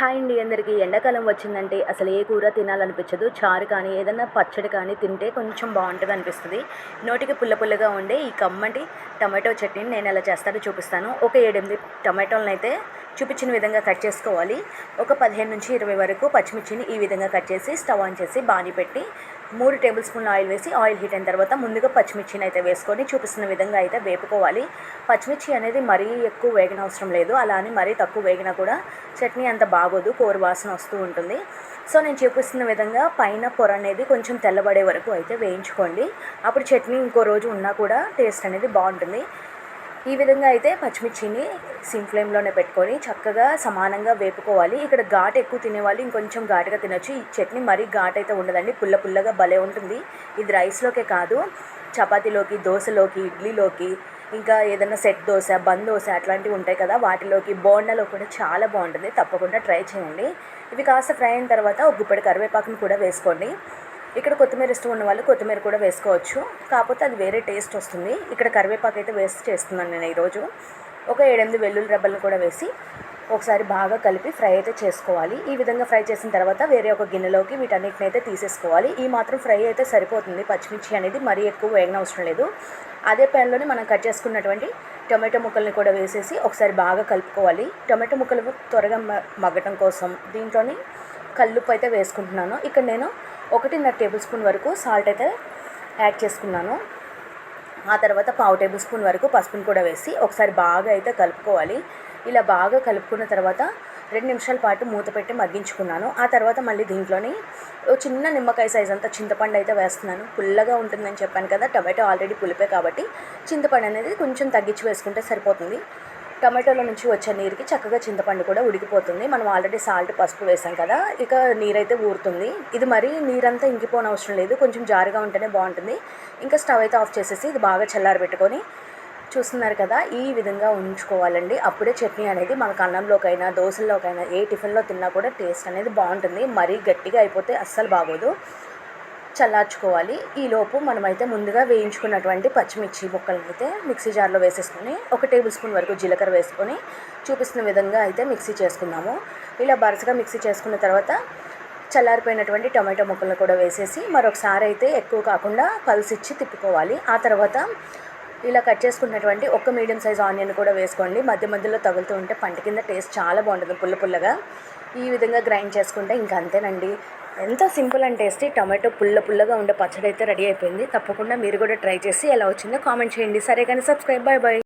Hi అండి అందరికీ. ఎండాకాలం వచ్చిందంటే అసలు ఏ కూర తినాలనిపించదు. చారు కానీ ఏదైనా పచ్చడి కానీ తింటే కొంచెం బాగుంటుంది అనిపిస్తుంది. నోటికి పుల్ల పుల్లగా ఉండే ఈ కమ్మటి టమాటో చట్నీని నేను ఎలా చేస్తానో చూపిస్తాను. ఒక ఏడెనిమిది టమాటోలను అయితే చూపించిన విధంగా కట్ చేసుకోవాలి. ఒక పదిహేను నుంచి ఇరవై వరకు పచ్చిమిర్చిని ఈ విధంగా కట్ చేసి స్టవ్ ఆన్ చేసి బాని పెట్టి మూడు టేబుల్ స్పూన్ల ఆయిల్ వేసి ఆయిల్ హీట్ అయిన తర్వాత ముందుగా పచ్చిమిర్చిని అయితే వేసుకొని చూపిస్తున్న విధంగా అయితే వేపుకోవాలి. పచ్చిమిర్చి అనేది మరీ ఎక్కువ వేగిన అవసరం లేదు. అలా అని మరీ తక్కువ వేగినా కూడా చట్నీ అంత బాగోదు కూర వాసన వస్తూ ఉంటుంది. సో నేను చూపిస్తున్న విధంగా పైన పొర అనేది కొంచెం తెల్లబడే వరకు అయితే వేయించుకోండి. అప్పుడు చట్నీ ఇంకో రోజు ఉన్నా కూడా టేస్ట్ అనేది బాగుంటుంది. ఈ విధంగా అయితే పచ్చిమిర్చిని సిమ్ ఫ్లేమ్లోనే పెట్టుకొని చక్కగా సమానంగా వేపుకోవాలి. ఇక్కడ ఘాట్ ఎక్కువ తినేవాళ్ళు ఇంకొంచెం ఘాటుగా తినొచ్చు. ఈ చట్నీ మరీ ఘాట్ అయితే ఉండదండి. పుల్ల పుల్లగా భలే ఉంటుంది. ఇది రైస్లోకే కాదు చపాతీలోకి దోశలోకి ఇడ్లీలోకి ఇంకా ఏదైనా సెట్ దోశ బంద్ దోశ అట్లాంటివి ఉంటాయి కదా వాటిలోకి బోండాలో కూడా చాలా బాగుంటుంది. తప్పకుండా ట్రై చేయండి. ఇవి కాస్త ఫ్రై అయిన తర్వాత ఒక గుప్పెడు కరివేపాకును కూడా వేసుకోండి. ఇక్కడ కొత్తిమీర ఇష్టం ఉన్న వాళ్ళు కొత్తిమీర కూడా వేసుకోవచ్చు. కాకపోతే అది వేరే టేస్ట్ వస్తుంది. ఇక్కడ కరివేపాకు అయితే వేసి చేస్తున్నాను నేను ఈరోజు. ఒక ఏడెనిమిది వెల్లుల్లి రెబ్బలను కూడా వేసి ఒకసారి బాగా కలిపి ఫ్రై అయితే చేసుకోవాలి. ఈ విధంగా ఫ్రై చేసిన తర్వాత వేరే ఒక గిన్నెలోకి వీటన్నిటిని అయితే తీసేసుకోవాలి. ఈ మాత్రం ఫ్రై అయితే సరిపోతుంది. పచ్చిమిర్చి అనేది మరీ ఎక్కువ వేగన అవసరం లేదు. అదే ప్యాన్లోనే మనం కట్ చేసుకున్నటువంటి టొమాటో ముక్కల్ని కూడా వేసేసి ఒకసారి బాగా కలుపుకోవాలి. టొమాటో ముక్కలు త్వరగా మగ్గటం కోసం దీంట్లోని కల్లుప్పు అయితే వేసుకుంటున్నాను. ఇక్కడ నేను ఒకటిన్నర టేబుల్ స్పూన్ వరకు సాల్ట్ అయితే యాడ్ చేసుకున్నాను. ఆ తర్వాత పావు టేబుల్ స్పూన్ వరకు పసుపుని కూడా వేసి ఒకసారి బాగా అయితే కలుపుకోవాలి. ఇలా బాగా కలుపుకున్న తర్వాత రెండు నిమిషాల పాటు మూత పెట్టి మగ్గించుకున్నాను. ఆ తర్వాత మళ్ళీ దీంట్లోని చిన్న నిమ్మకాయ సైజ్ అంతా చింతపండు అయితే వేస్తున్నాను. పుల్లగా ఉంటుందని చెప్పాను కదా టమాటో ఆల్రెడీ పులిపే కాబట్టి చింతపండు అనేది కొంచెం తగ్గించి వేసుకుంటే సరిపోతుంది. టమాటోలో నుంచి వచ్చే నీరుకి చక్కగా చింతపండు కూడా ఉడికిపోతుంది. మనం ఆల్రెడీ సాల్ట్ పసుపు వేసాం కదా ఇక నీరైతే ఊరుతుంది. ఇది మరీ నీరంతా ఇంకిపోని అవసరం లేదు కొంచెం జారుగా ఉంటేనే బాగుంటుంది. ఇంకా స్టవ్ అయితే ఆఫ్ చేసేసి ఇది బాగా చల్లారబెట్టుకొని చూస్తున్నారు కదా ఈ విధంగా ఉంచుకోవాలండి. అప్పుడే చట్నీ అనేది మనకు అన్నంలోకైనా దోశల్లోకైనా ఏ టిఫిన్లో తిన్నా కూడా టేస్ట్ అనేది బాగుంటుంది. మరీ గట్టిగా అయిపోతే అస్సలు బాగోదు. చల్లార్చుకోవాలి. ఈలోపు మనమైతే ముందుగా వేయించుకున్నటువంటి పచ్చిమిర్చి బొక్కలను అయితే మిక్సీ జార్లో వేసేసుకొని ఒక టేబుల్ స్పూన్ వరకు జీలకర్ర వేసుకొని చూపిస్తున్న విధంగా అయితే మిక్సీ చేసుకుందాము. ఇలా బరసగా మిక్సీ చేసుకున్న తర్వాత చల్లారిపోయినటువంటి టమాటో ముక్కలను కూడా వేసేసి మరొకసారి అయితే ఎక్కువ కాకుండా పల్స్ ఇచ్చి తిప్పుకోవాలి. ఆ తర్వాత ఇలా కట్ చేసుకున్నటువంటి ఒక మీడియం సైజ్ ఆనియన్ కూడా వేసుకోండి. మధ్య మధ్యలో తగులుతూ ఉంటే పంట కింద టేస్ట్ చాలా బాగుంటుంది పుల్ల పుల్లగా. ఈ విధంగా గ్రైండ్ చేసుకుంటే ఇంకా అంతేనండి. ఎంత సింపుల్ అండ్ టేస్టీ? టమాటో పుల్ల పుల్లగా ఉండే పచ్చడి అయితే రెడీ అయిపోయింది. తప్పకుండా మీరు కూడా ట్రై చేసి ఎలా వచ్చిందో కామెంట్ చేయండి. సరే కానీ సబ్స్క్రైబ్ బాయ్ బాయ్